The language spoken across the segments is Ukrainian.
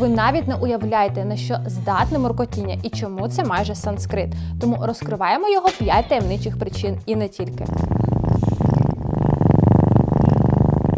Ви навіть не уявляєте, на що здатне моркотіння і чому це майже санскрит. Тому розкриваємо його 5 таємничих причин і не тільки.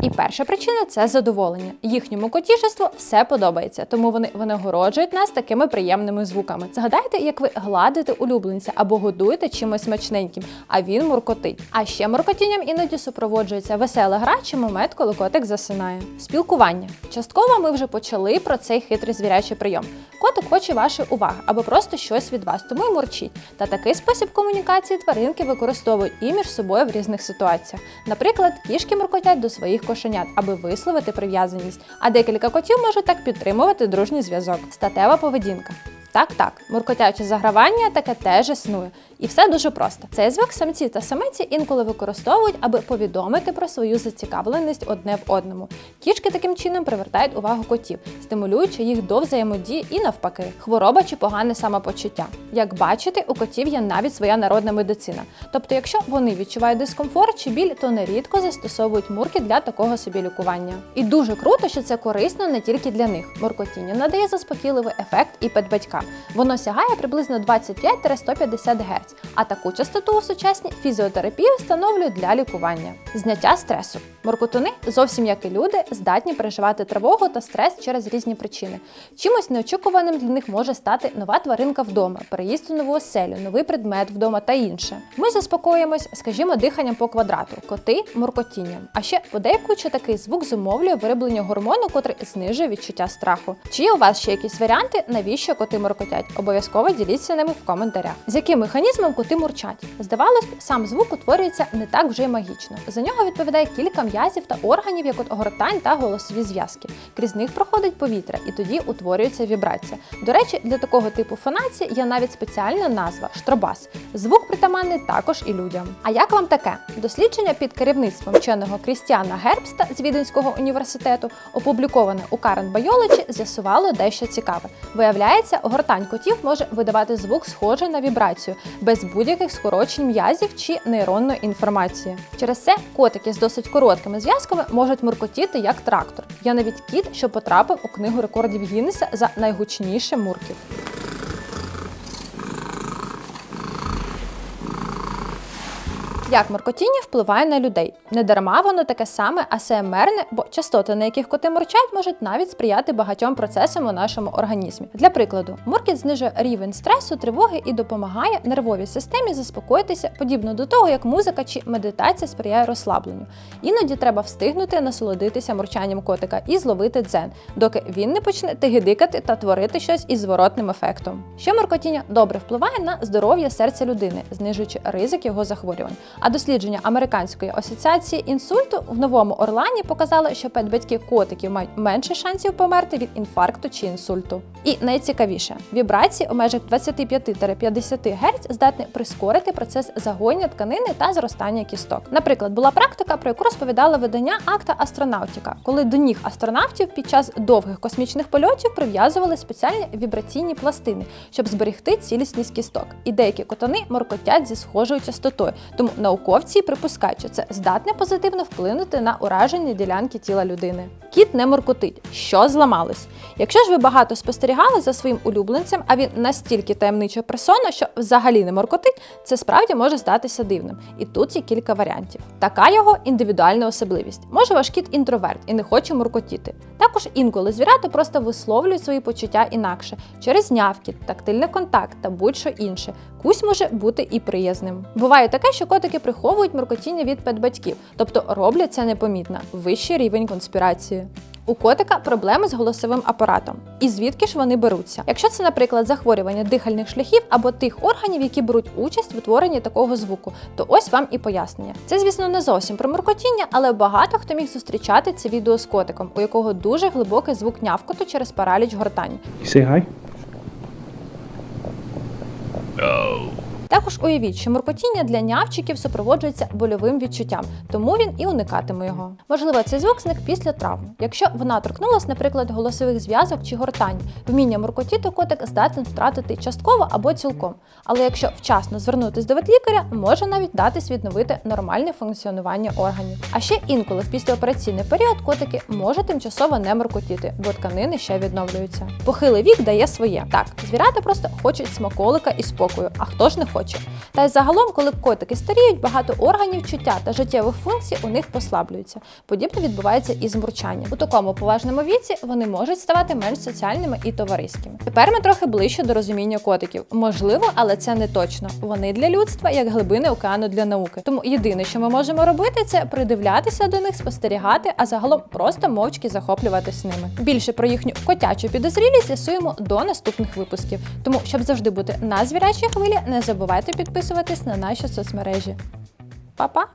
І перша причина це задоволення. Їхньому котішеству все подобається, тому вони винагороджують нас такими приємними звуками. Згадайте, як ви гладите улюбленця або годуєте чимось смачненьким, а він муркотить. А ще муркотінням іноді супроводжується весела гра чи момент, коли котик засинає. Спілкування. Частково ми вже почали про цей хитрий звірячий прийом. Котик хоче вашої уваги або просто щось від вас, тому й мурчить. Та такий спосіб комунікації тваринки використовують і між собою в різних ситуаціях. Наприклад, кішки муркотять до своїх кошенят, аби висловити прив'язаність, а декілька котів можуть так підтримувати дружній зв'язок. Статева поведінка. Так, так, муркотяче загравання таке теж існує. І все дуже просто. Цей звук самці та самиці інколи використовують, аби повідомити про свою зацікавленість одне в одному. Кішки таким чином привертають увагу котів, стимулюючи їх до взаємодії і навпаки, хвороба чи погане самопочуття. Як бачите, у котів є навіть своя народна медицина. Тобто, якщо вони відчувають дискомфорт чи біль, то нерідко застосовують мурки для такого собі лікування. І дуже круто, що це корисно не тільки для них. Муркотіння надає заспокійливий ефект і педбатькам. Воно сягає приблизно 25-150 Гц, а таку частоту у сучасній фізіотерапії встановлюють для лікування. Зняття стресу. Моркотуни, зовсім як і люди, здатні переживати тривогу та стрес через різні причини. Чимось неочікуваним для них може стати нова тваринка вдома, переїзд у нову оселю, новий предмет вдома та інше. Ми заспокоїмось, скажімо, диханням по квадрату, коти муркотінням. А ще подейкуючи такий звук зумовлює вироблення гормону, котрий знижує відчуття страху. Чи є у вас ще якісь варіанти, навіщо коти муркотять? Обов'язково діліться ними в коментарях. З яким механізмом коти мурчать? Здавалось б, сам звук утворюється не так вже й магічно. За нього відповідає кілька м'язів та органів, як от гортань та голосові зв'язки. Крізь них проходить повітря, і тоді утворюється вібрація. До речі, для такого типу фонації є навіть спеціальна назва штробас. Звук притаманний також і людям. А як вам таке? Дослідження під керівництвом вченого Крістіана Гербста з Віденського університету, опубліковане у Current Biology, з'ясувало дещо цікаве. Виявляється, гортань котів може видавати звук, схожий на вібрацію, без будь-яких скорочень м'язів чи нейронної інформації. Через це котики з досить короткими зв'язками можуть муркотіти як трактор. Я навіть кіт, що потрапив у книгу рекордів Гіннеса за найгучніше муркіт. Як муркотіння впливає на людей? Не дарма воно таке саме асмрне, бо частоти, на яких коти мурчать, можуть навіть сприяти багатьом процесам у нашому організмі. Для прикладу, муркіт знижує рівень стресу, тривоги і допомагає нервовій системі заспокоїтися, подібно до того, як музика чи медитація сприяє розслабленню. Іноді треба встигнути насолодитися мурчанням котика і зловити дзен, доки він не почне тигидикати та творити щось із зворотним ефектом. Ще муркотіння добре впливає на здоров'я серця людини, знижуючи ризик його захворювань. А дослідження Американської асоціації інсульту в Новому Орлані показало, що педбатьки котиків мають менше шансів померти від інфаркту чи інсульту. І найцікавіше, вібрації у межах 25-50 Гц здатні прискорити процес загоєння тканини та зростання кісток. Наприклад, була практика, про яку розповідала видання акта Астронавтіка, коли до ніг астронавтів під час довгих космічних польотів прив'язували спеціальні вібраційні пластини, щоб зберегти цілісність кісток. І деякі котани моркотять зі схожою частотою, тому науковці припускають, що це здатне позитивно вплинути на уражені ділянки тіла людини. Кіт не моркотить, що зламалось. Якщо ж ви багато спостерігали за своїм улюбленцем, а він настільки таємнича персона, що взагалі не моркотить, це справді може здатися дивним. І тут є кілька варіантів. Така його індивідуальна особливість. Може ваш кіт інтроверт і не хоче муркотіти. Також інколи звірята просто висловлюють свої почуття інакше через нявкіт, тактильний контакт та будь-що інше. Кусь може бути і приязним. Буває таке, що котики приховують муркотіння від педбатьків, тобто роблять це непомітно. Вищий рівень конспірації. У котика проблеми з голосовим апаратом. І звідки ж вони беруться? Якщо це, наприклад, захворювання дихальних шляхів або тих органів, які беруть участь в утворенні такого звуку, то ось вам і пояснення. Це, звісно, не зовсім про муркотіння, але багато хто міг зустрічати це відео з котиком, у якого дуже глибокий звук нявкоту через параліч гортані. You say hi? Також уявіть, що муркотіння для нявчиків супроводжується больовим відчуттям, тому він і уникатиме його. Можливо, цей звук зник після травми. Якщо вона торкнулась, наприклад, голосових зв'язок чи гортань, вміння муркотіти котик здатен втратити частково або цілком. Але якщо вчасно звернутися до ветлікаря, може навіть датись відновити нормальне функціонування органів. А ще інколи в післяопераційний період котики може тимчасово не муркотіти, бо тканини ще відновлюються. Похилий вік дає своє. Так, звірята просто хочуть смаколика і спокою, а хто ж не хоче. Та й загалом, коли котики старіють, багато органів чуття та життєвих функцій у них послаблюються. Подібне відбувається і з мурчанням. У такому поважному віці вони можуть ставати менш соціальними і товариськими. Тепер ми трохи ближче до розуміння котиків. Можливо, але це не точно. Вони для людства як глибини океану для науки. Тому єдине, що ми можемо робити, це придивлятися до них, спостерігати, а загалом просто мовчки захоплюватись ними. Більше про їхню котячу підозрілість з'ясуємо до наступних випусків. Тому, щоб завжди бути на звірячій хвилі, не забувайте підписуватись на наші соцмережі. Па-па!